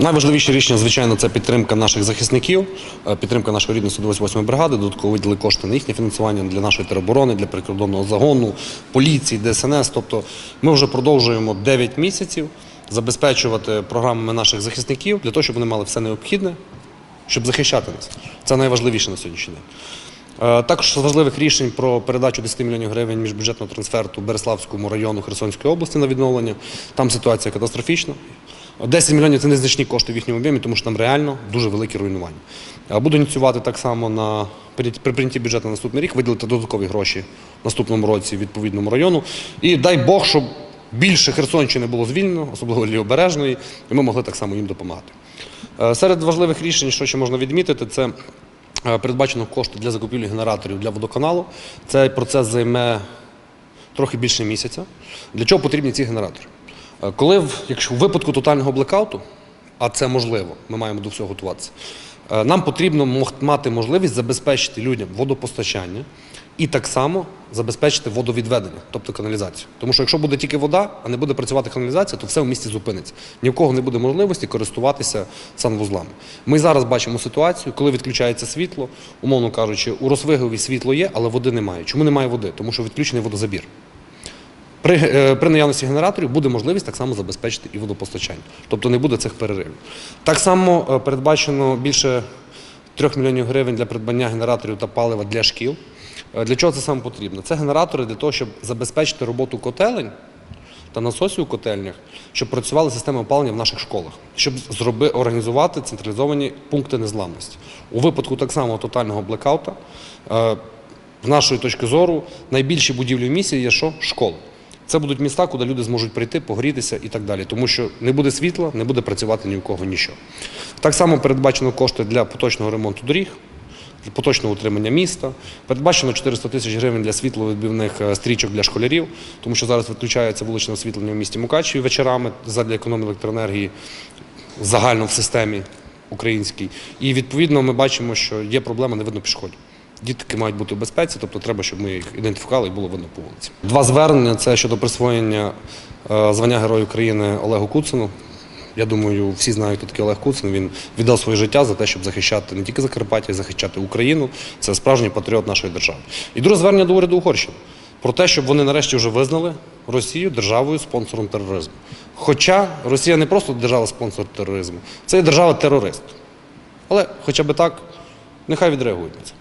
Найважливіше рішення, звичайно, це підтримка наших захисників, е, підтримка нашої рідної 128 бригади. Додатково виділи кошти на їхнє фінансування для нашої тероборони, для прикордонного загону, поліції, ДСНС. Тобто ми вже продовжуємо 9 місяців забезпечувати програмами наших захисників для того, щоб вони мали все необхідне, щоб захищати нас. Це найважливіше на сьогоднішній день. Е, Також з важливих рішень про передачу 10 мільйонів гривень міжбюджетного трансферту Береславському району Херсонської області на відновлення. Там ситуація катастрофічна. 10 мільйонів це незначні кошти в їхньому об'ємі, тому що там реально дуже великі руйнування. Буду ініціювати так само на при прийнятті бюджету на наступний рік, виділити додаткові гроші в наступному році в відповідному району. І дай Бог, щоб більше Херсонщини було звільнено, особливо Лівобережної, і ми могли так само їм допомагати. Е, Серед важливих рішень, що ще можна відмітити, це е, передбачено кошти для закупівлі генераторів для водоканалу. Цей процес займе трохи більше місяця. Для чого потрібні ці генератори? Е, Коли в, якщо в випадку тотального блекауту, а це можливо, ми маємо до всього готуватися, е, нам потрібно мати можливість забезпечити людям водопостачання і так само забезпечити водовідведення, тобто каналізацію. Тому що якщо буде тільки вода, а не буде працювати каналізація, то все в місті зупиниться. Ні в кого не буде можливості користуватися санвузлами. Ми зараз бачимо ситуацію, коли відключається світло, умовно кажучи, у Росвигові світло є, але води немає. Чому немає води? Тому що відключений водозабір. При, е, при наявності генераторів буде можливість так само забезпечити і водопостачання. Тобто не буде цих переривів. Так само е, передбачено більше 3 мільйонів гривень для придбання генераторів та палива для шкіл. Е, Для чого це саме потрібно? Це генератори для того, щоб забезпечити роботу котелень та насосів у котельнях, щоб працювали системи опалення в наших школах, щоб зроби, організувати централізовані пункти незламності. У випадку так само тотального блекаута, з нашої точки зору, найбільші будівлі в місті є що? Школи. Це будуть міста, куди люди зможуть прийти, погрітися і так далі. Тому що не буде світла, не буде працювати ні у кого нічого. Так само передбачено кошти для поточного ремонту доріг, для поточного утримання міста. Передбачено 400 тисяч гривень для світловідбивних е, стрічок для школярів, тому що зараз відключається вуличне освітлення в місті Мукачеві вечорами задля економії електроенергії загально в системі українській. І відповідно ми бачимо, що є проблема, не видно пішоходів. Дітки мають бути в безпеці, тобто треба, щоб ми їх ідентифікували і було видно по вулиці. Два звернення це щодо присвоєння е, звання Герою України Олегу Куцину. Я думаю, всі знають, хто такий Олег Куцин. Він віддав своє життя за те, щоб захищати не тільки Закарпаття, а й захищати Україну. Це справжній патріот нашої держави. І друге звернення до уряду Угорщини про те, щоб вони нарешті вже визнали Росію державою спонсором тероризму. Хоча Росія не просто держава-спонсор тероризму, це є держава-терорист. Але хоча б так, нехай відреагують на це.